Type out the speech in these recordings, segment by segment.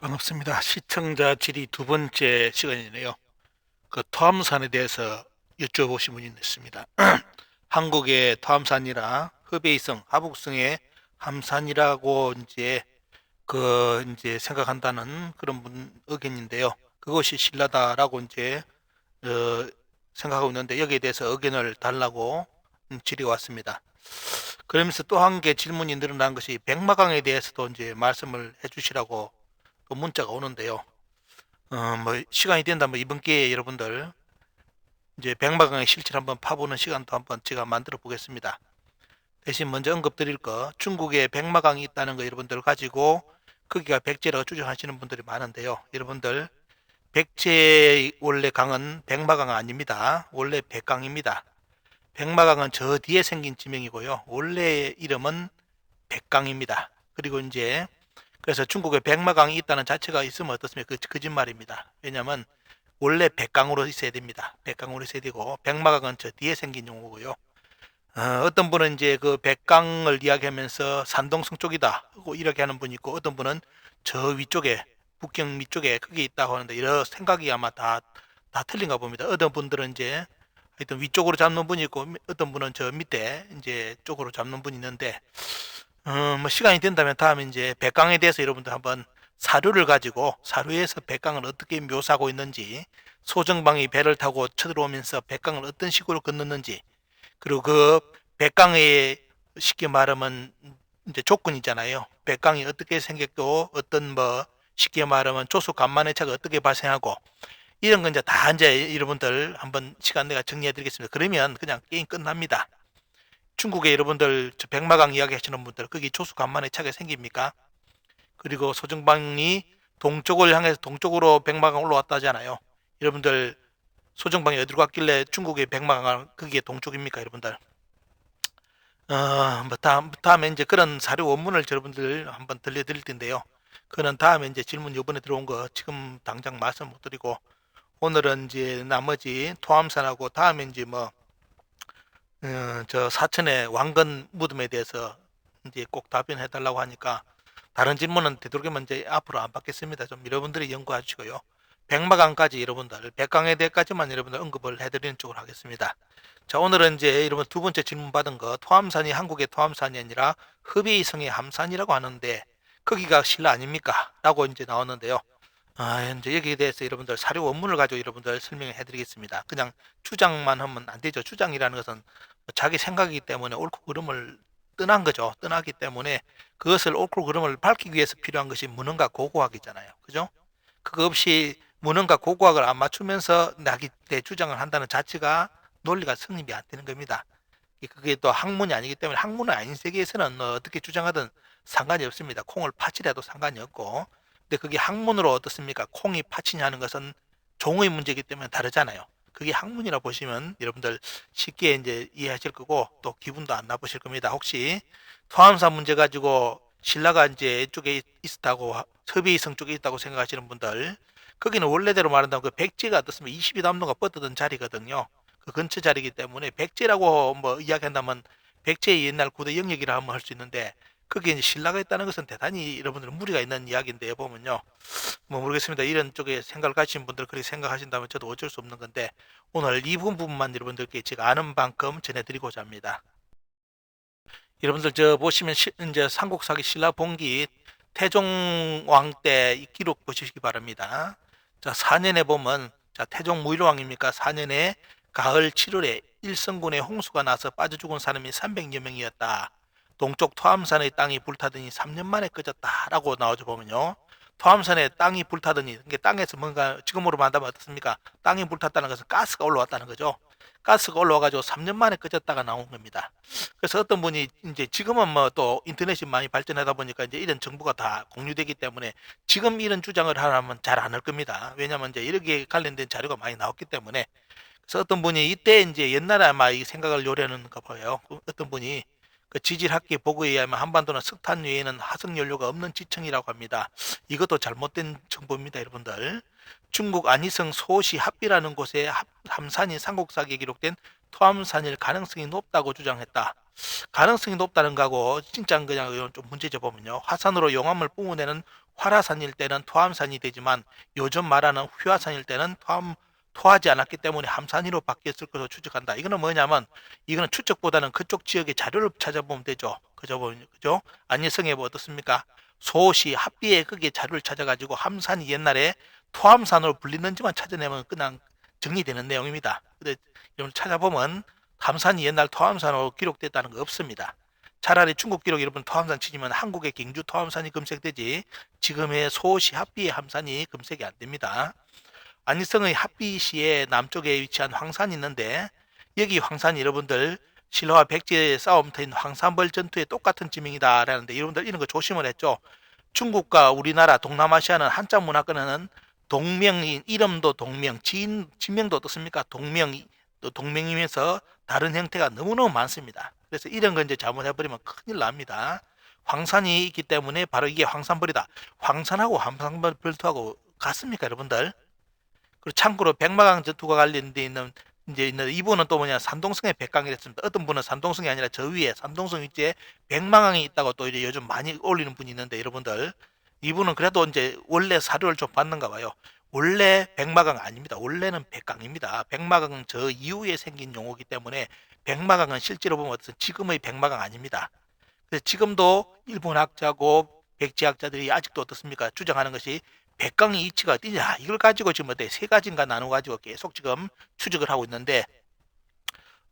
반갑습니다. 시청자 질의 두 번째 시간이네요. 그 토암산에 대해서 여쭤보신 분이 있습니다. 한국의 토암산이라 흡해이성, 하북성의 함산이라고 이제 그 이제 생각한다는 그런 분 의견인데요. 그것이 신라다라고 이제 어, 생각하고 있는데 여기에 대해서 의견을 달라고 음, 질의가 왔습니다. 그러면서 또 한 개 질문이 늘어난 것이 백마강에 대해서도 이제 말씀을 해주시라고 또 문자가 오는데요. 어, 뭐 시간이 된다면 뭐 이번 기회에 여러분들 이제 백마강의 실체를 한번 파보는 시간도 한번 제가 만들어 보겠습니다. 대신 먼저 언급드릴 거 중국에 백마강이 있다는 거 여러분들 가지고 거기가 백제라고 주장하시는 분들이 많은데요. 여러분들 백제 원래 강은 백마강 아닙니다. 원래 백강입니다. 백마강은 저 뒤에 생긴 지명이고요. 원래 이름은 백강입니다. 그리고 이제 그래서 중국에 백마강이 있다는 자체가 있으면 어떻습니까? 그 거짓말입니다. 왜냐하면 원래 백강으로 있어야 됩니다. 백강으로 있어야 되고 백마강은 저 뒤에 생긴 용어고요. 어, 떤 분은 이제 그 백강을 이야기하면서 산동성 쪽이다 이렇게 하는 분이 있고 어떤 분은 저 위쪽에 북경 위쪽에 크게 있다고 하는데 이런 생각이 아마 다 다 틀린가 봅니다. 어떤 분들은 이제 하여튼 위쪽으로 잡는 분이 있고 어떤 분은 저 밑에 이제 쪽으로 잡는 분이 있는데 어, 뭐 시간이 된다면 다음에 이제 백강에 대해서 여러분들 한번 사료를 가지고 사료에서 백강을 어떻게 묘사하고 있는지 소정방이 배를 타고 쳐들어오면서 백강을 어떤 식으로 건넜는지 그리고 그 백강의 쉽게 말하면 이제 조건이잖아요. 백강이 어떻게 생겼고 어떤 뭐 쉽게 말하면 조수 간만의 차가 어떻게 발생하고 이런 건 이제 다 이제 여러분들 한번 시간 내가 정리해 드리겠습니다. 그러면 그냥 게임 끝납니다. 중국에 여러분들 저 백마강 이야기 하시는 분들 거기 조수 간만의 차가 생깁니까? 그리고 소정방이 동쪽을 향해서 동쪽으로 백마강 올라왔다 하잖아요. 여러분들 소정방이 어디로 갔길래 중국의 백마강 거기에 동쪽입니까, 여러분들? 어, 뭐 다음 다음에 이제 그런 사료 원문을 여러분들 한번 들려드릴 텐데요. 그는 다음에 이제 질문 요번에 들어온 거 지금 당장 말씀 못 드리고 오늘은 이제 나머지 토암산하고 다음에 이제 뭐 어, 저 사천의 왕건 무덤에 대해서 이제 꼭 답변해 달라고 하니까 다른 질문은 되도록이면 이제 앞으로 안 받겠습니다. 좀 여러분들이 연구해 주시고요. 백마강까지 여러분들, 백강에 대해까지만 여러분들 언급을 해드리는 쪽으로 하겠습니다. 자, 오늘은 이제 여러분 두 번째 질문 받은 거, 토암산이 한국의 토암산이 아니라 흡의성의 함산이라고 하는데, 거기가 신라 아닙니까? 라고 이제 나왔는데요. 아, 이제 여기에 대해서 여러분들 사료 원문을 가지고 여러분들 설명을 해드리겠습니다. 그냥 주장만 하면 안 되죠. 주장이라는 것은 자기 생각이기 때문에 옳고 그름을 떠난 거죠. 떠나기 때문에 그것을 옳고 그름을 밝히기 위해서 필요한 것이 문헌과 고고학이잖아요. 그죠? 그거 없이 문헌과 고고학을 안 맞추면서 나기 내 주장을 한다는 자체가 논리가 성립이 안 되는 겁니다. 그게 또 학문이 아니기 때문에 학문은 아닌 세계에서는 어떻게 주장하든 상관이 없습니다. 콩을 파치라도 상관이 없고 근데 그게 학문으로 어떻습니까? 콩이 파치냐는 것은 종의 문제이기 때문에 다르잖아요. 그게 학문이라 보시면 여러분들 쉽게 이제 이해하실 거고 또 기분도 안 나쁘실 겁니다. 혹시 토함사 문제 가지고 신라가 이제 이쪽에 있었다고 섭의성 쪽에 있다고 생각하시는 분들 거기는 원래대로 말한다면 그 백제가 어떻습니까? 22남도가 뻗었던 자리거든요. 그 근처 자리이기 때문에 백제라고 뭐 이야기한다면 백제의 옛날 고대 영역이라 하면 할 수 있는데 거기에 이제 신라가 있다는 것은 대단히 여러분들 무리가 있는 이야기인데 보면요. 뭐 모르겠습니다. 이런 쪽에 생각을 가지신 분들 그렇게 생각하신다면 저도 어쩔 수 없는 건데 오늘 이 부분만 여러분들께 제가 아는 만큼 전해드리고자 합니다. 여러분들 저 보시면 시, 이제 삼국사기 신라 봉기 태종왕 때 기록 보시기 바랍니다. 자 4년에 보면 자 태종 무일왕입니까? 4년에 가을 7월에 일성군에 홍수가 나서 빠져 죽은 사람이 300여 명이었다. 동쪽 토암산의 땅이 불타더니 3년 만에 꺼졌다라고 나오죠 보면요. 토암산에 땅이 불타더니 이게 땅에서 뭔가 지금으로 말하면 어떻습니까? 땅이 불탔다는 것은 가스가 올라왔다는 거죠. 가스가 올라와가지고 3년 만에 꺼졌다가 나온 겁니다. 그래서 어떤 분이 이제 지금은 뭐 또 인터넷이 많이 발전하다 보니까 이제 이런 정보가 다 공유되기 때문에 지금 이런 주장을 하라면 잘 안 할 겁니다. 왜냐하면 이제 이렇게 관련된 자료가 많이 나왔기 때문에 그래서 어떤 분이 이때 이제 옛날에 아마 이 생각을 요려하는 거 보여요. 어떤 분이 그 지질학계 보고에 의하면 한반도는 석탄 외에는 화석 연료가 없는 지층이라고 합니다. 이것도 잘못된 정보입니다, 여러분들. 중국 안희성 소시 합비라는 곳에 함산이 삼국사기에 기록된 토암산일 가능성이 높다고 주장했다. 가능성이 높다는 거하고 진짜 그냥 이건 좀 문제죠 보면요. 화산으로 용암을 뿜어내는 활화산일 때는 토암산이 되지만 요즘 말하는 휘화산일 때는 토암 토하지 않았기 때문에 함산이로 바뀌었을 것으로 추측한다. 이거는 뭐냐면 이거는 추측보다는 그쪽 지역의 자료를 찾아보면 되죠. 그죠? 보면- 그죠? 안예성에 뭐 어떻습니까? 소시 합비에 그게 자료를 찾아가지고 함산이 옛날에 토암산으로 불리는지만 찾아내면 그냥 정리되는 내용입니다. 근데 여러분 찾아보면 함산이 옛날 토암산으로 기록됐다는 거 없습니다. 차라리 중국 기록 여러분 토암산 치지만 한국의 경주 토암산이 검색되지 지금의 소시 합비의 함산이 검색이 안 됩니다. 안희성의 합비시의 남쪽에 위치한 황산이 있는데 여기 황산이 여러분들 신라와 백제의 싸움터인 황산벌 전투의 똑같은 지명이다 라는데 여러분들 이런 거 조심을 했죠. 중국과 우리나라 동남아시아는 한자 문화권에는 동명인 이름도 동명, 지인 지명도 어떻습니까? 동명 또 동명이면서 다른 형태가 너무너무 많습니다. 그래서 이런 거 이제 잘못해버리면 큰일 납니다. 황산이 있기 때문에 바로 이게 황산벌이다. 황산하고 황산벌 별도하고 같습니까, 여러분들? 그리고 참고로 백마강 전투가 관련돼 있는 이제 있는 이분은 또 뭐냐 산동성의 백강이랬습니다. 어떤 분은 산동성이 아니라 저 위에 산동성 위치에 백마강이 있다고 또 이제 요즘 많이 올리는 분이 있는데 여러분들 이분은 그래도 이제 원래 사료를 좀 받는가 봐요. 원래 백마강 아닙니다. 원래는 백강입니다. 백마강은 저 이후에 생긴 용어이기 때문에 백마강은 실제로 보면 어떤 지금의 백마강 아닙니다. 그래서 지금도 일본 학자고 백지학자들이 아직도 어떻습니까? 주장하는 것이 백강의 이치가 어디냐 이걸 가지고 지금 어때 세 가지인가 나눠 가지고 계속 지금 추적을 하고 있는데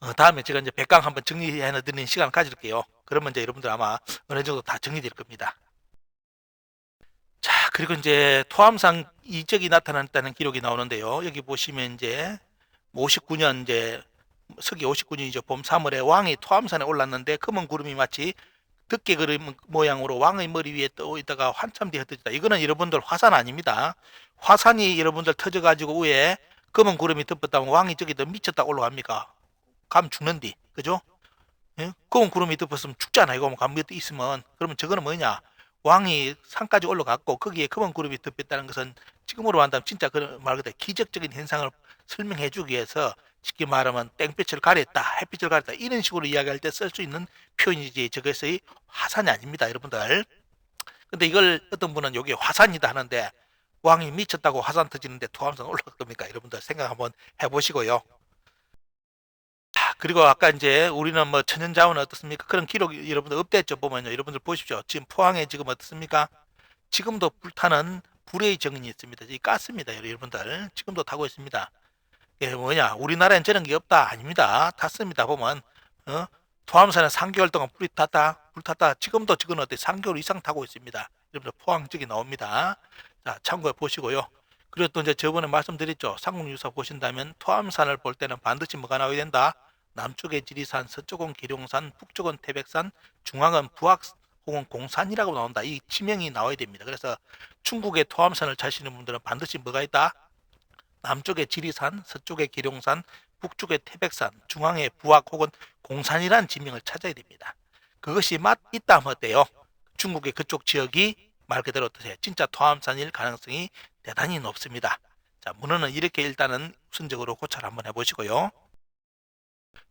어, 다음에 제가 이제 백강 한번 정리해 드리는 시간을 가질게요. 그러면 이제 여러분들 아마 어느 정도 다 정리될 겁니다. 자 그리고 이제 토암상 이적이 나타났다는 기록이 나오는데요. 여기 보시면 이제 59년 이제 서기 59년이죠. 봄 3월에 왕이 토암산에 올랐는데 검은 구름이 마치 득게 그림 모양으로 왕의 머리 위에 떠 있다가 한참 뒤에 흩어졌다. 이거는 여러분들 화산 아닙니다. 화산이 여러분들 터져가지고 위에 검은 구름이 덮었다면 왕이 저기 더 미쳤다 올라갑니까? 감 죽는디, 그죠? 예? 검은 구름이 덮었으면 죽잖아요. 이거 감 밑에 있으면 그러면 저거는 뭐냐? 왕이 산까지 올라갔고 거기에 검은 구름이 덮였다는 것은 지금으로 한다면 진짜 그런 말 그대로 기적적인 현상을 설명해 주기 위해서 쉽게 말하면 땡볕을 가렸다, 햇빛을 가렸다 이런 식으로 이야기할 때 쓸 수 있는 표현이지 저것이 화산이 아닙니다, 여러분들. 근데 이걸 어떤 분은 여기 화산이다 하는데 왕이 미쳤다고 화산 터지는데 토암산 올라갈 겁니까? 여러분들 생각 한번 해보시고요. 자, 그리고 아까 이제 우리는 뭐 천연자원 어떻습니까? 그런 기록이 여러분들 업됐죠 보면요. 여러분들 보십시오. 지금 포항에 지금 어떻습니까? 지금도 불타는 불의 정인이 있습니다. 이 가스입니다, 여러분들. 지금도 타고 있습니다. 이게 뭐냐? 우리나라엔 저런 게 없다. 아닙니다. 탔습니다. 보면 어? 토암산에 3개월 동안 불이 탔다. 불 탔다. 지금도 지금 어때? 3개월 이상 타고 있습니다. 여러분들 포항 쪽이 나옵니다. 자, 참고해 보시고요. 그리고 또 이제 저번에 말씀드렸죠. 삼국유사 보신다면 토암산을 볼 때는 반드시 뭐가 나와야 된다. 남쪽은 지리산, 서쪽은 기룡산, 북쪽은 태백산, 중앙은 부악 혹은 공산이라고 나온다. 이 지명이 나와야 됩니다. 그래서 중국의 토암산을 찾으시는 분들은 반드시 뭐가 있다? 남쪽에 지리산, 서쪽에 기룡산, 북쪽에 태백산, 중앙에 부악 혹은 공산이라는 지명을 찾아야 됩니다. 그것이 맞 있다 하면 어때요? 중국의 그쪽 지역이 말 그대로 어떠세요? 진짜 토암산일 가능성이 대단히 높습니다. 자, 문헌은 이렇게 일단은 우선적으로 고찰 한번 해보시고요.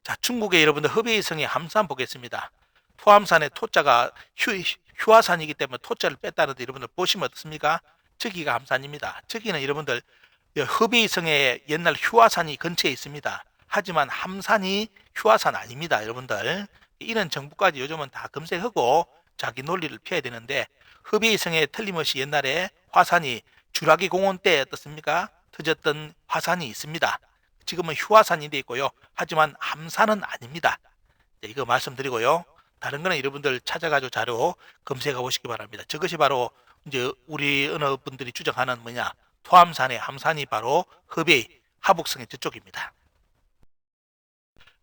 자, 중국의 여러분들 허베이성의 함산 보겠습니다. 토암산의 토자가 휴, 휴화산이기 때문에 토자를 뺐다는데 여러분들 보시면 어떻습니까? 저기가 함산입니다. 저기는 여러분들 허베이성의 옛날 휴화산이 근처에 있습니다. 하지만 함산이 휴화산 아닙니다, 여러분들. 이런 정보까지 요즘은 다 검색하고 자기 논리를 펴야 되는데 허베이성에 틀림없이 옛날에 화산이 주라기 공원 때 어떻습니까? 터졌던 화산이 있습니다. 지금은 휴화산이 돼 있고요. 하지만 함산은 아닙니다. 네, 이거 말씀드리고요. 다른 거는 여러분들 찾아가지고 자료 검색해 보시기 바랍니다. 저것이 바로 이제 우리 어느 분들이 주장하는 뭐냐 토암산의 함산이 바로 허베이 하북성의 저쪽입니다.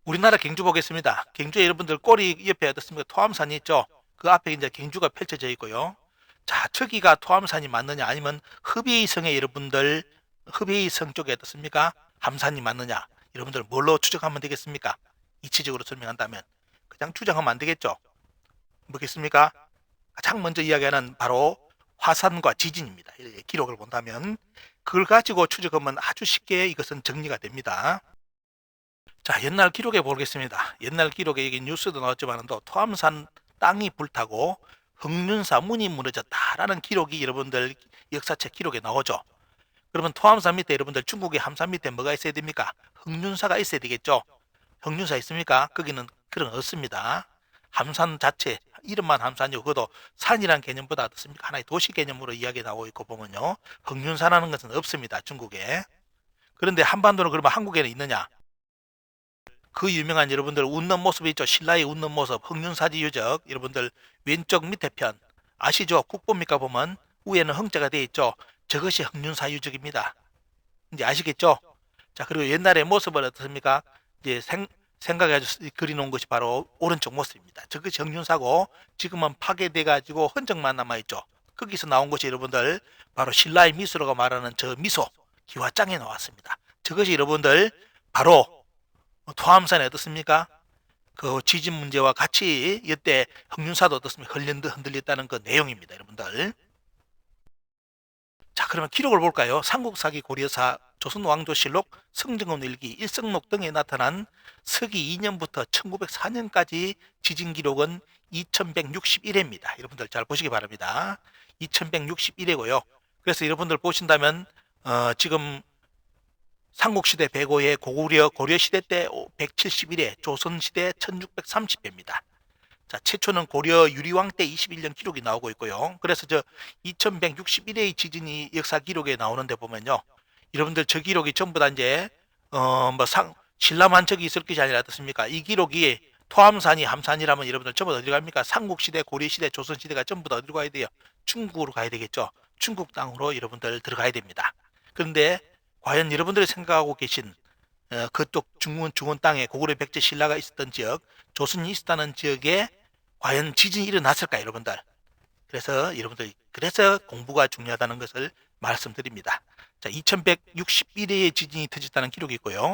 우리나라 경주 보겠습니다. 경주에 여러분들 꼬리 옆에 어떻습니까? 토암산이 있죠. 그 앞에 이제 경주가 펼쳐져 있고요. 자, 저기가 토암산이 맞느냐 아니면 허베이성의 여러분들 허베이성 쪽에 어떻습니까? 함산이 맞느냐? 여러분들 뭘로 추정하면 되겠습니까? 이치적으로 설명한다면 그냥 추정하면 안 되겠죠. 뭐겠습니까? 가장 먼저 이야기하는 바로 화산과 지진입니다. 기록을 본다면 그걸 가지고 추적하면 아주 쉽게 이것은 정리가 됩니다. 자, 옛날 기록에 보겠습니다. 옛날 기록에 여기 뉴스도 나왔지만 또 토암산 땅이 불타고 흑륜사 문이 무너졌다라는 기록이 여러분들 역사책 기록에 나오죠. 그러면 토암산 밑에 여러분들 중국의 함산 밑에 뭐가 있어야 됩니까? 흑륜사가 있어야 되겠죠. 흑륜사 있습니까? 거기는 그런 거 없습니다. 함산 자체 이름만 함산이고 그것도 산이란 개념보다 어떻습니까? 하나의 도시 개념으로 이야기 나오고 있고 보면요. 흑륜사라는 것은 없습니다. 중국에. 그런데 한반도는 그러면 한국에는 있느냐? 그 유명한 여러분들 웃는 모습이 있죠. 신라의 웃는 모습, 흑륜사지 유적. 여러분들 왼쪽 밑에 편 아시죠? 국보입니까 보면 위에는 흥자가 되어 있죠. 저것이 흑륜사 유적입니다. 이제 아시겠죠? 자 그리고 옛날의 모습은 어떻습니까? 이제 생, 생각해서 그려놓은 것이 바로 오른쪽 모습입니다. 저것이 흑륜사고 지금은 파괴돼 가지고 흔적만 남아 있죠. 거기서 나온 것이 여러분들 바로 신라의 미소라고 말하는 저 미소 기와장에 나왔습니다. 저것이 여러분들 바로 토암산에 어떻습니까? 그 지진 문제와 같이 이때 흑륜사도 어떻습니까? 흔들, 흔들렸다는 그 내용입니다, 여러분들. 자, 그러면 기록을 볼까요? 삼국사기 고려사 조선왕조실록 성정원 일기 일성록 등에 나타난 서기 2년부터 1904년까지 지진 기록은 2161회입니다. 여러분들 잘 보시기 바랍니다. 2161회고요. 그래서 여러분들 보신다면 어, 지금 삼국시대 105회 고구려 고려시대 때 171회 조선시대 1630회입니다. 자, 최초는 고려 유리왕 때 21년 기록이 나오고 있고요. 그래서 저 2161회의 지진이 역사 기록에 나오는데 보면요. 여러분들 저 기록이 전부 다 이제 어뭐 상 신라만 적이 있을 것이 아니라 어떻습니까? 이 기록이 토암산이 함산이라면 여러분들 전부 다 어디로 갑니까? 삼국시대, 고려시대, 조선시대가 전부 다 어디로 가야 돼요? 중국으로 가야 되겠죠. 중국 땅으로 여러분들 들어가야 됩니다. 그런데 과연 여러분들이 생각하고 계신 어, 그쪽 중원 중원 땅에 고구려 백제 신라가 있었던 지역, 조선이 있었다는 지역에 과연 지진이 일어났을까 여러분들? 그래서 여러분들 그래서 공부가 중요하다는 것을 말씀드립니다. 자, 2161회의 지진이 터졌다는 기록이 있고요.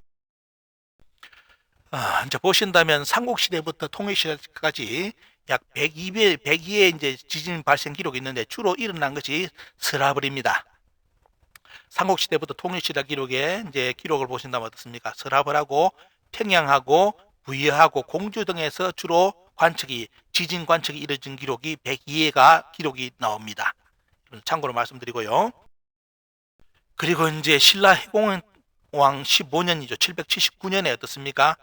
아, 이제 보신다면 삼국시대부터 통일시대까지 약 102회, 102회 이제 지진 발생 기록이 있는데 주로 일어난 것이 서라벌입니다. 삼국시대부터 통일시대 기록에 이제 기록을 보신다면 어떻습니까? 서라벌하고 평양하고 부여하고 공주 등에서 주로 관측이 지진 관측이 이뤄진 기록이 102회가 기록이 나옵니다. 참고로 말씀드리고요. 그리고 이제 신라 해공왕 15년이죠. 779년에 어떻습니까?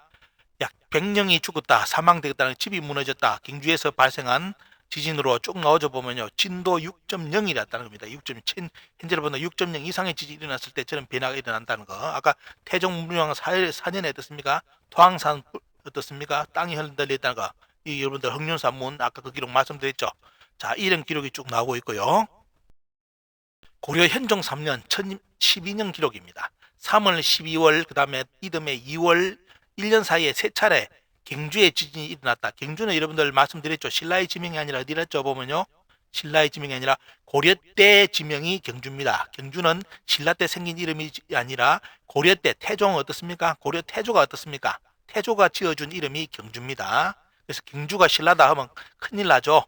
약 100명이 죽었다, 사망되었다는 집이 무너졌다. 경주에서 발생한 지진으로 쭉 나오져 보면요. 진도 6.0이랬다는 겁니다. 6.7 현재로 보면 6.0 이상의 지진이 일어났을 때 저런 변화가 일어난다는 거. 아까 태종 무령 4년에 어떻습니까? 토항산 어떻습니까? 땅이 흔들렸다는 거. 이 여러분들 흑륜산문 아까 그 기록 말씀드렸죠. 자, 이런 기록이 쭉 나오고 있고요. 고려 현종 3년 1012년 기록입니다. 3월 12월 그다음에 이듬해 2월 1년 사이에 세 차례 경주에 지진이 일어났다. 경주는 여러분들 말씀드렸죠. 신라의 지명이 아니라 어디랬죠? 보면요. 신라의 지명이 아니라 고려 때 지명이 경주입니다. 경주는 신라 때 생긴 이름이 아니라 고려 때 태종 어떻습니까? 고려 태조가 어떻습니까? 태조가 지어준 이름이 경주입니다. 그래서 경주가 신라다 하면 큰일 나죠.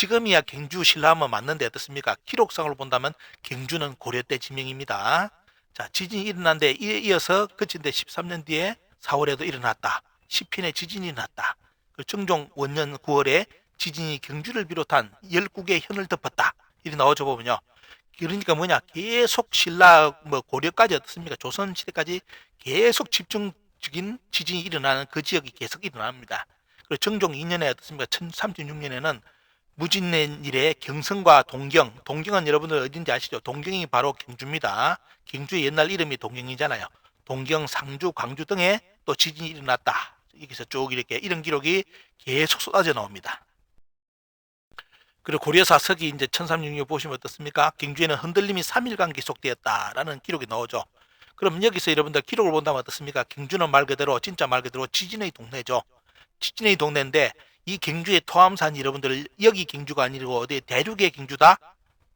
지금이야 경주 신라하면 맞는데 어떻습니까? 기록상으로 본다면 경주는 고려 때 지명입니다. 자, 지진이 일어난 데 이어서 그친 데 13년 뒤에 4월에도 일어났다. 10편의 지진이 일어났다. 그 정종 원년 9월에 지진이 경주를 비롯한 19개의 현을 덮었다. 이렇게 나오죠 보면요. 그러니까 뭐냐 계속 신라 뭐 고려까지 어떻습니까? 조선 시대까지 계속 집중적인 지진이 일어나는 그 지역이 계속 일어납니다. 그리고 정종 2년에 어떻습니까? 1036년에는 무진년 이래 경성과 동경, 동경은 여러분들 어딘지 아시죠? 동경이 바로 경주입니다. 경주의 옛날 이름이 동경이잖아요. 동경, 상주, 광주 등에 또 지진이 일어났다. 여기서 쭉 이렇게 이런 기록이 계속 쏟아져 나옵니다. 그리고 고려사 서기 이제 1366 보시면 어떻습니까? 경주에는 흔들림이 3일간 계속되었다라는 기록이 나오죠. 그럼 여기서 여러분들 기록을 본다면 어떻습니까? 경주는 말 그대로 진짜 말 그대로 지진의 동네죠. 지진의 동네인데 이 경주의 토암산 여러분들 여기 경주가 아니고 어디 대륙의 경주다?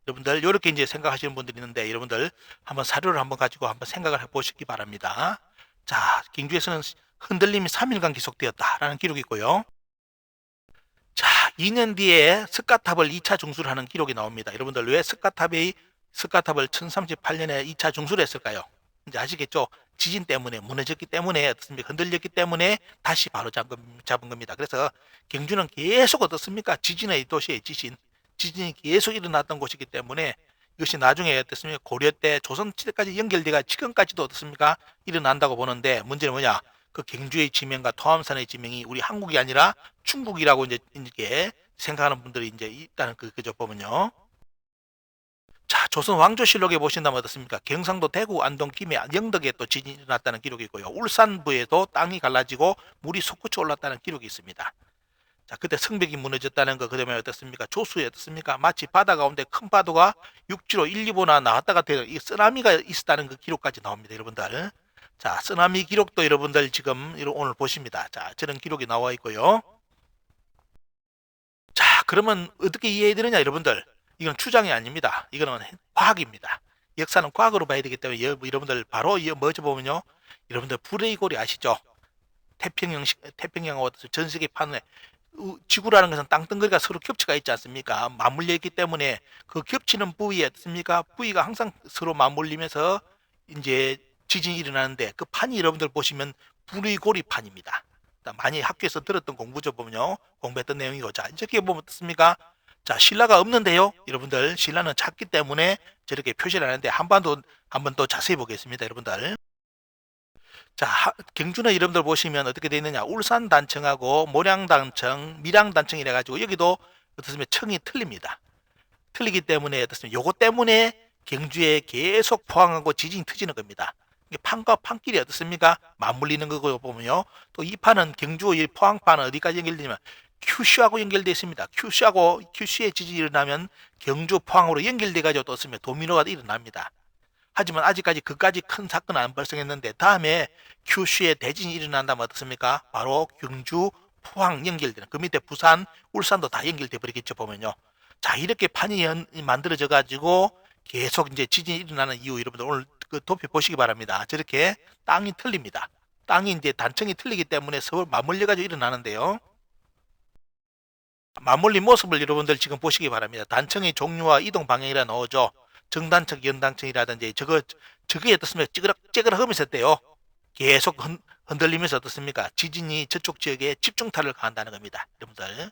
여러분들 이렇게 이제 생각하시는 분들이 있는데 여러분들 한번 사료를 한번 가지고 한번 생각을 해보시기 바랍니다. 자, 경주에서는 흔들림이 3일간 계속되었다라는 기록이 있고요. 자, 2년 뒤에 스카탑을 2차 중수를 하는 기록이 나옵니다. 여러분들 왜 스카탑이 스카탑을 1038년에 2차 중수를 했을까요? 이제 아시겠죠? 지진 때문에 무너졌기 때문에 어떻습니까? 흔들렸기 때문에 다시 바로 잡은, 잡은 겁니다. 그래서 경주는 계속 어떻습니까? 지진의 도시의 지진, 지진이 계속 일어났던 곳이기 때문에 이것이 나중에 어떻습니까? 고려 때 조선 시대까지 연결돼가 지금까지도 어떻습니까? 일어난다고 보는데 문제는 뭐냐? 그 경주의 지명과 토암산의 지명이 우리 한국이 아니라 중국이라고 이제 이렇게 생각하는 분들이 이제 있다는 그 그죠 보면요. 자, 조선 왕조실록에 보신다면 어떻습니까? 경상도 대구 안동 김해 영덕에 또 지진이 일어났다는 기록이 있고요. 울산부에도 땅이 갈라지고 물이 솟구쳐 올랐다는 기록이 있습니다. 자, 그때 성벽이 무너졌다는 거 그 다음에 어떻습니까? 조수에 어떻습니까? 마치 바다 가운데 큰 파도가 육지로 1, 2보나 나왔다가 되는 이 쓰나미가 있었다는 그 기록까지 나옵니다, 여러분들. 자, 쓰나미 기록도 여러분들 지금 오늘 보십니다. 자, 저런 기록이 나와 있고요. 자, 그러면 어떻게 이해해야 되느냐, 여러분들? 이건 추정이 아닙니다. 이거는 과학입니다. 역사는 과학으로 봐야 되기 때문에 여- 여러분들 바로 이 뭐죠 보면요. 여러분들 불의 고리 아시죠? 태평양 태평양하고 전 세계 판에 우- 지구라는 것은 땅덩어리가 서로 겹치가 있지 않습니까? 맞물려 있기 때문에 그 겹치는 부위에 어떻습니까? 부위가 항상 서로 맞물리면서 이제 지진이 일어나는데 그 판이 여러분들 보시면 불의 고리 판입니다. 많이 학교에서 들었던 공부죠 보면요. 공부했던 내용이고 자 이렇게 보면 어떻습니까? 자 신라가 없는데요. 여러분들 신라는 작기 때문에 저렇게 표시를 하는데 한반도 한번 또 자세히 보겠습니다. 여러분들 자 하- 경주는 여러분들 보시면 어떻게 되어 있느냐 울산 단청하고 모량 단청 밀양 단청 이래 가지고 여기도 어떻습니까 청이 틀립니다. 틀리기 때문에 어떻습니까 요거 때문에 경주에 계속 포항하고 지진이 터지는 겁니다. 이게 판과 판끼리 어떻습니까? 맞물리는 거고 보면요. 또 이 판은 경주 이 포항판은 어디까지 연결되냐면 큐슈하고 연결되어 있습니다. 큐슈하고 큐슈의 지진이 일어나면 경주 포항으로 연결돼 가지고 또 어떻습니까? 도미노가 일어납니다. 하지만 아직까지 그까지 큰 사건은 안 발생했는데 다음에 큐슈에 대진이 일어난다면 어떻습니까? 바로 경주 포항 연결되는 그 밑에 부산, 울산도 다 연결돼 버리겠죠 보면요. 자 이렇게 판이 연- 만들어져 가지고 계속 이제 지진이 일어나는 이유 여러분들 오늘 그 도표 보시기 바랍니다. 저렇게 땅이 틀립니다. 땅이 이제 단층이 틀리기 때문에 서로 맞물려 가지고 일어나는데요. 맞물린 모습을 여러분들 지금 보시기 바랍니다. 단층의 종류와 이동 방향이라 나오죠. 정단층, 연단층이라든지 저거 저게 어떻습니까? 찌그럭 하면서 때요. 계속 흔, 흔들리면서 어떻습니까? 지진이 저쪽 지역에 집중타를 가한다는 겁니다. 여러분들.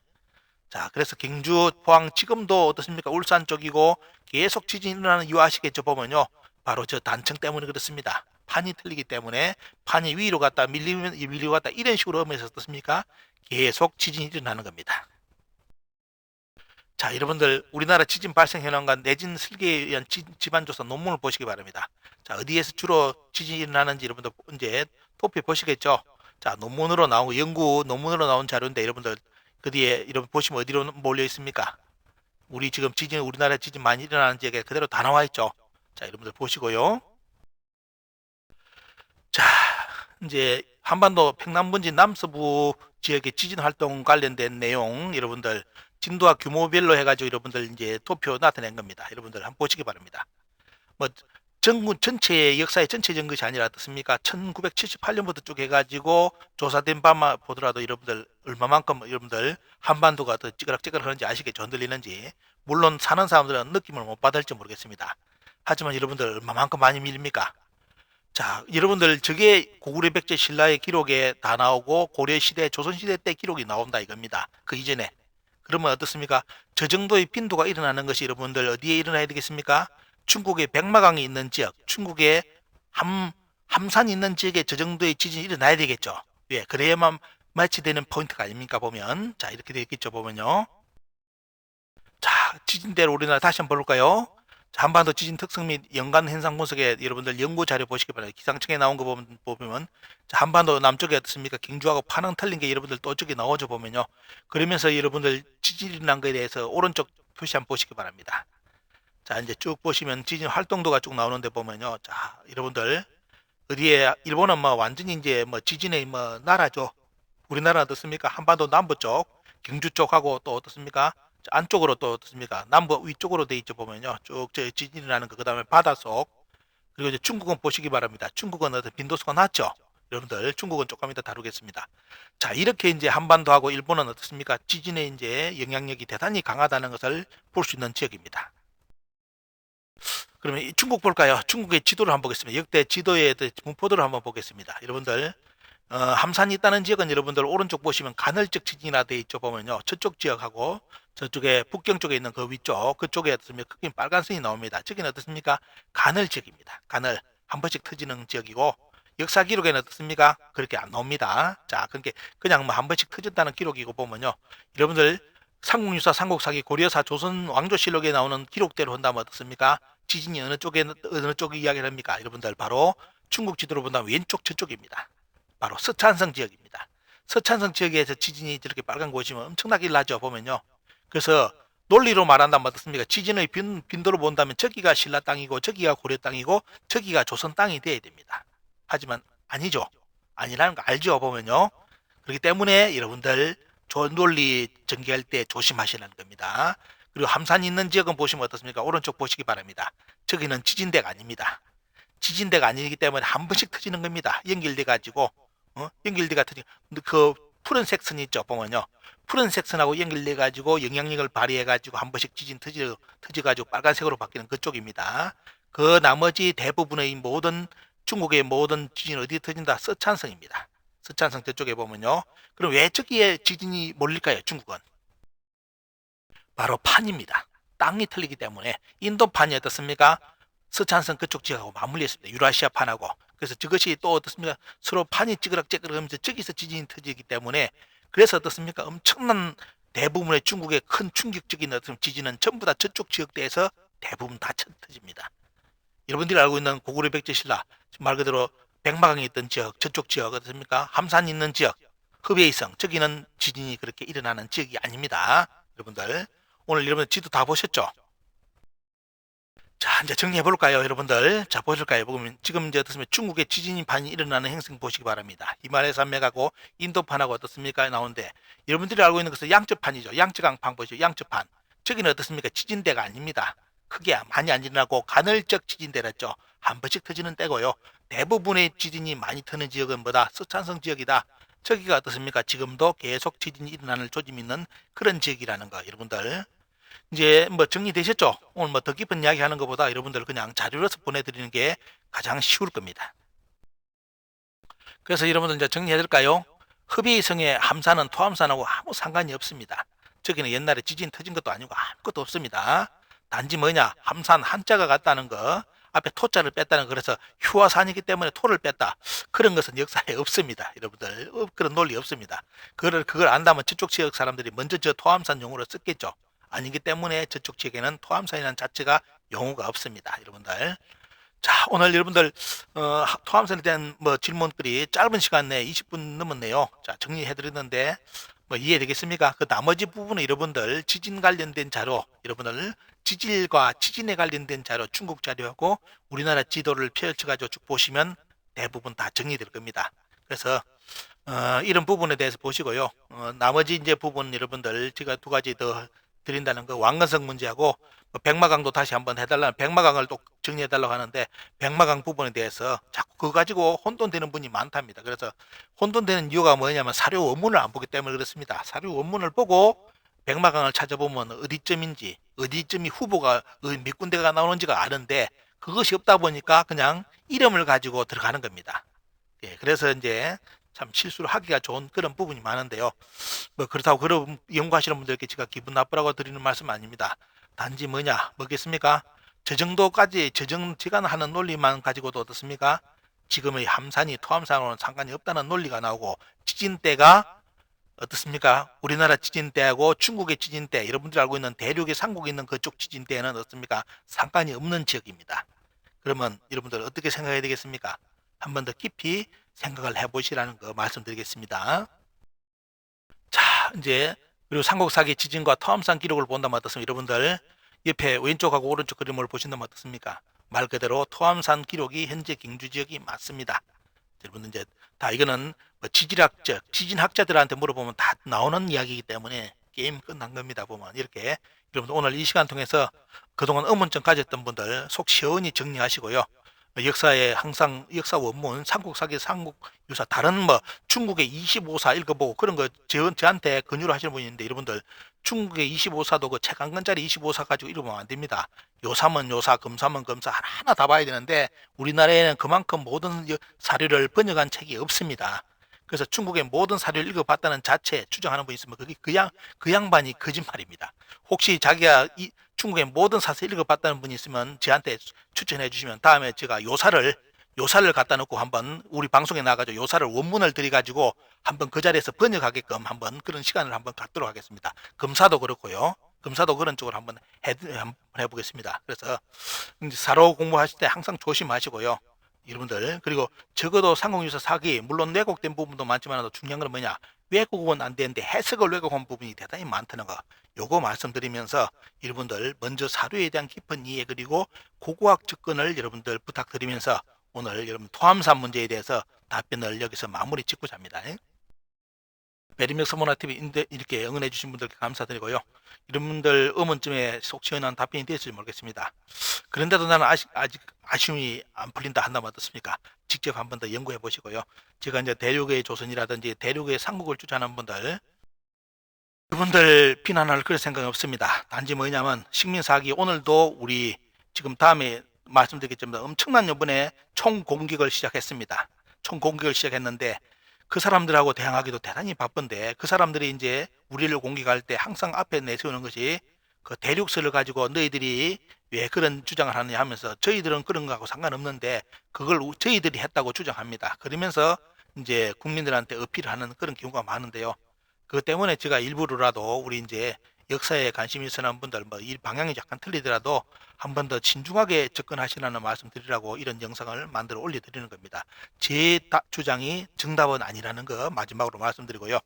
자, 그래서 경주, 포항 지금도 어떻습니까? 울산 쪽이고 계속 지진이 일어나는 이유 아시겠죠? 보면요. 바로 저 단층 때문에 그렇습니다. 판이 틀리기 때문에 판이 위로 갔다 밀리면 밀리고 갔다 이런 식으로 하면서 어떻습니까? 계속 지진이 일어나는 겁니다. 자, 여러분들 우리나라 지진 발생 현황과 내진 설계에 의한 지, 집안 조사 논문을 보시기 바랍니다. 자, 어디에서 주로 지진이 일어나는지 여러분들 이제 도표 보시겠죠? 자, 논문으로 나온 거, 연구 논문으로 나온 자료인데 여러분들 그 뒤에 여러분 보시면 어디로 몰려 있습니까? 우리 지금 지진 우리나라 지진 많이 일어나는 지역에 그대로 다 나와 있죠. 자, 여러분들 보시고요. 자, 이제 한반도 평남분지 남서부 지역의 지진 활동 관련된 내용 여러분들 진도와 규모별로 해가지고 여러분들 이제 도표 나타낸 겁니다. 여러분들 한번 보시기 바랍니다. 뭐 전국 전체의 역사의 전체적인 것이 아니라 어떻습니까? 1978년부터 쭉 해가지고 조사된 바만 보더라도 여러분들 얼마만큼 여러분들 한반도가 더 찌그락찌그락하는지 아시겠죠? 흔들리는지 물론 사는 사람들은 느낌을 못 받을지 모르겠습니다. 하지만 여러분들 얼마만큼 많이 밀립니까? 자, 여러분들 저게 고구려 백제 신라의 기록에 다 나오고 고려 시대, 조선 시대 때 기록이 나온다 이겁니다. 그 이전에. 그러면 어떻습니까? 저 정도의 빈도가 일어나는 것이 여러분들 어디에 일어나야 되겠습니까? 중국의 백마강이 있는 지역, 중국의 함, 함산이 있는 지역에 저 정도의 지진이 일어나야 되겠죠. 예, 그래야만 마치되는 포인트가 아닙니까? 보면. 자, 이렇게 되겠죠. 보면요. 자, 지진대로 우리나라 다시 한번 볼까요? 자, 한반도 지진 특성 및 연간 현상 분석에 여러분들 연구 자료 보시기 바랍니다. 기상청에 나온 거 보면, 보면 자, 한반도 남쪽에 어떻습니까? 경주하고 파랑 틀린 게 여러분들 또 쪽에 나오죠 보면요. 그러면서 여러분들 지진이 일어난 거에 대해서 오른쪽 표시 한번 보시기 바랍니다. 자, 이제 쭉 보시면 지진 활동도가 쭉 나오는데 보면요. 자, 여러분들 어디에 일본은 뭐 완전히 이제 뭐 지진의 뭐 나라죠. 우리나라 어떻습니까? 한반도 남부 쪽, 경주 쪽하고 또 어떻습니까? 저 안쪽으로 또 어떻습니까? 남부 위쪽으로 돼 있죠 보면요. 쭉 저 지진이 나는 거 그 다음에 바닷속 그리고 이제 중국은 보시기 바랍니다. 중국은 어떤 빈도수가 낮죠. 여러분들 중국은 조금 이따 다루겠습니다. 자 이렇게 이제 한반도하고 일본은 어떻습니까? 지진의 이제 영향력이 대단히 강하다는 것을 볼 수 있는 지역입니다. 그러면 이 중국 볼까요? 중국의 지도를 한번 보겠습니다. 역대 지도의 분포도를 한번 보겠습니다. 여러분들 어, 함산이 있다는 지역은 여러분들 오른쪽 보시면 간헐적 지진이라 돼 있죠 보면요. 저쪽 지역하고 저쪽에 북경 쪽에 있는 그 위쪽 그쪽에 어떻습니까? 크게 빨간선이 나옵니다. 저기는 어떻습니까? 간헐 지역입니다. 간헐 한 번씩 터지는 지역이고 역사 기록에는 어떻습니까? 그렇게 안 나옵니다. 자, 그러니까 그냥 뭐 한 번씩 터졌다는 기록이고 보면요. 여러분들 삼국유사, 삼국사기, 고려사, 조선 왕조실록에 나오는 기록대로 한다면 어떻습니까? 지진이 어느 쪽에 어느 쪽 이야기를 합니까? 여러분들 바로 중국 지도로 본다면 왼쪽 저쪽입니다. 바로 서찬성 지역입니다. 서찬성 지역에서 지진이 저렇게 빨간 곳이면 엄청나게 나죠 보면요. 그래서 논리로 말한다면 어떻습니까? 지진의 빈, 빈도로 본다면 저기가 신라 땅이고 저기가 고려 땅이고 저기가 조선 땅이 돼야 됩니다. 하지만 아니죠. 아니라는 거 알죠 보면요. 그렇기 때문에 여러분들 조 논리 전개할 때 조심하시라는 겁니다. 그리고 함산이 있는 지역은 보시면 어떻습니까? 오른쪽 보시기 바랍니다. 저기는 지진대가 아닙니다. 지진대가 아니기 때문에 한 번씩 터지는 겁니다. 연결돼 가지고 어? 연결돼가 터지. 그 푸른색 선 있죠 보면요. 푸른색 선하고 연결돼 가지고 영향력을 발휘해 가지고 한 번씩 지진 터지 터져 가지고 빨간색으로 바뀌는 그쪽입니다. 그 나머지 대부분의 모든 중국의 모든 지진 어디에 터진다? 서찬성입니다. 서찬성 저쪽에 보면요. 그럼 왜 저기에 지진이 몰릴까요? 중국은 바로 판입니다. 땅이 틀리기 때문에 인도판이 어떻습니까? 서찬성 그쪽 지역하고 맞물렸습니다. 유라시아 판하고. 그래서 저것이 또 어떻습니까? 서로 판이 찌그락찌그락하면서 저기서 지진이 터지기 때문에 그래서 어떻습니까? 엄청난 대부분의 중국의 큰 충격적인 어떤 지진은 전부 다 저쪽 지역대에서 대부분 다 쳐- 터집니다. 여러분들이 알고 있는 고구려 백제신라 말 그대로 백마강이 있던 지역 저쪽 지역 어떻습니까? 함산 있는 지역 흡예이성 저기는 지진이 그렇게 일어나는 지역이 아닙니다. 여러분들 오늘 여러분 지도 다 보셨죠? 자 이제 정리해 볼까요, 여러분들? 자 보실까요? 보면 지금 이제 어떻습니까? 중국의 지진이 반이 일어나는 행성 보시기 바랍니다. 히말라야 산맥하고 인도판하고 어떻습니까? 나오는데 여러분들이 알고 있는 것은 양적판이죠. 양적강판 보시죠. 양적판. 저기는 어떻습니까? 지진대가 아닙니다. 크게 많이 안 일어나고 간헐적 지진대랬죠. 한 번씩 터지는 때고요. 대부분의 지진이 많이 터는 지역은 뭐다? 서찬성 지역이다. 저기가 어떻습니까? 지금도 계속 지진이 일어나는 조짐이 있는 그런 지역이라는 거, 여러분들. 이제 뭐 정리되셨죠? 오늘 뭐 더 깊은 이야기 하는 것보다 여러분들 그냥 자료로서 보내드리는 게 가장 쉬울 겁니다. 그래서 여러분들 이제 정리해 드릴까요? 흡의성의 함산은 토함산하고 아무 상관이 없습니다. 저기는 옛날에 지진 터진 것도 아니고 아무것도 없습니다. 단지 뭐냐? 함산 한자가 같다는 거, 앞에 토자를 뺐다는 거, 그래서 휴화산이기 때문에 토를 뺐다. 그런 것은 역사에 없습니다. 여러분들. 어, 그런 논리 없습니다. 그걸, 그걸 안다면 저쪽 지역 사람들이 먼저 저 토함산 용어를 썼겠죠. 아니기 때문에 저쪽 지역에는 토함산이라는 자체가 용어가 없습니다. 여러분들. 자, 오늘 여러분들 어, 토함산에 대한 뭐 질문들이 짧은 시간 내에 20분 넘었네요. 자, 정리해 드렸는데 뭐 이해되겠습니까? 그 나머지 부분은 여러분들 지진 관련된 자료, 여러분들 지질과 지진에 관련된 자료, 중국 자료하고 우리나라 지도를 펼쳐 가지고 쭉 보시면 대부분 다 정리될 겁니다. 그래서 어, 이런 부분에 대해서 보시고요. 어, 나머지 이제 부분 여러분들 제가 두 가지 더 드린다는 거 왕건성 문제하고 뭐 백마강도 다시 한번 해달라는 백마강을 또 정리해달라고 하는데 백마강 부분에 대해서 자꾸 그거 가지고 혼돈되는 분이 많답니다. 그래서 혼돈되는 이유가 뭐냐면 사료 원문을 안 보기 때문에 그렇습니다. 사료 원문을 보고 백마강을 찾아보면 어디쯤인지 어디쯤이 후보가 몇 군데가 나오는지가 아는데 그것이 없다 보니까 그냥 이름을 가지고 들어가는 겁니다. 예, 그래서 이제 참 실수를 하기가 좋은 그런 부분이 많은데요. 뭐 그렇다고 그런 연구하시는 분들께 제가 기분 나쁘라고 드리는 말씀 아닙니다. 단지 뭐냐 뭐겠습니까? 저 정도까지 저정 제가 하는 논리만 가지고도 어떻습니까? 지금의 함산이 토함산으로는 상관이 없다는 논리가 나오고 지진대가 어떻습니까? 우리나라 지진대하고 중국의 지진대, 여러분들이 알고 있는 대륙의 상국에 있는 그쪽 지진대는 어떻습니까? 상관이 없는 지역입니다. 그러면 여러분들 어떻게 생각해야 되겠습니까? 한 번 더 깊이 생각을 해보시라는 거 말씀드리겠습니다. 자, 이제 그리고 삼국사기 지진과 토함산 기록을 본다면 어떻습니까? 여러분들 옆에 왼쪽하고 오른쪽 그림을 보신다면 어떻습니까? 말 그대로 토함산 기록이 현재 경주 지역이 맞습니다. 여러분들 이제 다 이거는 뭐 지질학자, 지진학자들한테 물어보면 다 나오는 이야기이기 때문에 게임 끝난 겁니다. 보면 이렇게 여러분들 오늘 이 시간 통해서 그동안 의문점 가졌던 분들 속 시원히 정리하시고요. 역사에 항상 역사 원문 삼국사기 삼국유사 다른 뭐 중국의 25사 읽어보고 그런 거 저, 저한테 권유를 하시는 분이 있는데 여러분들 중국의 25사도 그 책 한 권짜리 25사 가지고 읽으면 안 됩니다. 요사면 요사, 금사면 금사 하나하나 다 봐야 되는데 우리나라에는 그만큼 모든 여- 사료를 번역한 책이 없습니다. 그래서 중국의 모든 사료를 읽어봤다는 자체 주장하는 분이 있으면 그게 그 양 그 양반이 거짓말입니다. 혹시 자기가 이 중국의 모든 사설 읽어봤다는 분이 있으면 저한테 추천해 주시면 다음에 제가 요사를 요사를 갖다 놓고 한번 우리 방송에 나가서 요사를 원문을 들여가지고 한번 그 자리에서 번역하게끔 한번 그런 시간을 한번 갖도록 하겠습니다. 금사도 그렇고요. 금사도 그런 쪽으로 한번 해, 한번 해보겠습니다. 그래서 이제 사로 공부하실 때 항상 조심하시고요. 여러분들. 그리고 적어도 상공유사 사기 물론 왜곡된 부분도 많지만 중요한 건 뭐냐? 왜곡은 안 되는데 해석을 왜곡한 부분이 대단히 많다는 거. 요거 말씀드리면서 여러분들 먼저 사료에 대한 깊은 이해 그리고 고고학 접근을 여러분들 부탁드리면서 오늘 여러분 토함사 문제에 대해서 답변을 여기서 마무리 짓고자 합니다. 베리믹 서문화 TV 인데 이렇게 응원해 주신 분들께 감사드리고요. 이런 분들 의문점에 속 시원한 답변이 됐을지 모르겠습니다. 그런데도 나는 아직 아직 아쉬움이 안 풀린다 한다면 어떻습니까? 직접 한 번 더 연구해 보시고요. 제가 이제 대륙의 조선이라든지 대륙의 삼국을 주장하는 분들 그분들 비난할 그럴 생각이 없습니다. 단지 뭐냐면 식민사기 오늘도 우리 지금 다음에 말씀드리겠지만 엄청난 이번에 총 공격을 시작했습니다. 총 공격을 시작했는데 그 사람들하고 대항하기도 대단히 바쁜데 그 사람들이 이제 우리를 공격할 때 항상 앞에 내세우는 것이 그 대륙설을 가지고 너희들이 왜 그런 주장을 하느냐 하면서 저희들은 그런 거하고 상관없는데 그걸 우- 저희들이 했다고 주장합니다. 그러면서 이제 국민들한테 어필을 하는 그런 경우가 많은데요. 그것 때문에 제가 일부러라도 우리 이제 역사에 관심이 있으는 분들 뭐 이 방향이 약간 틀리더라도 한 번 더 진중하게 접근하시라는 말씀 드리라고 이런 영상을 만들어 올려 드리는 겁니다. 제 다- 주장이 정답은 아니라는 거 마지막으로 말씀드리고요.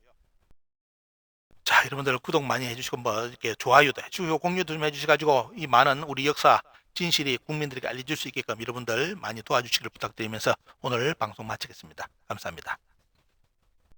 자, 여러분들 구독 많이 해주시고 뭐 이렇게 좋아요도 해주시고 공유도 좀 해주셔가지고 이 많은 우리 역사 진실이 국민들에게 알려줄 수 있게끔 여러분들 많이 도와주시기를 부탁드리면서 오늘 방송 마치겠습니다. 감사합니다.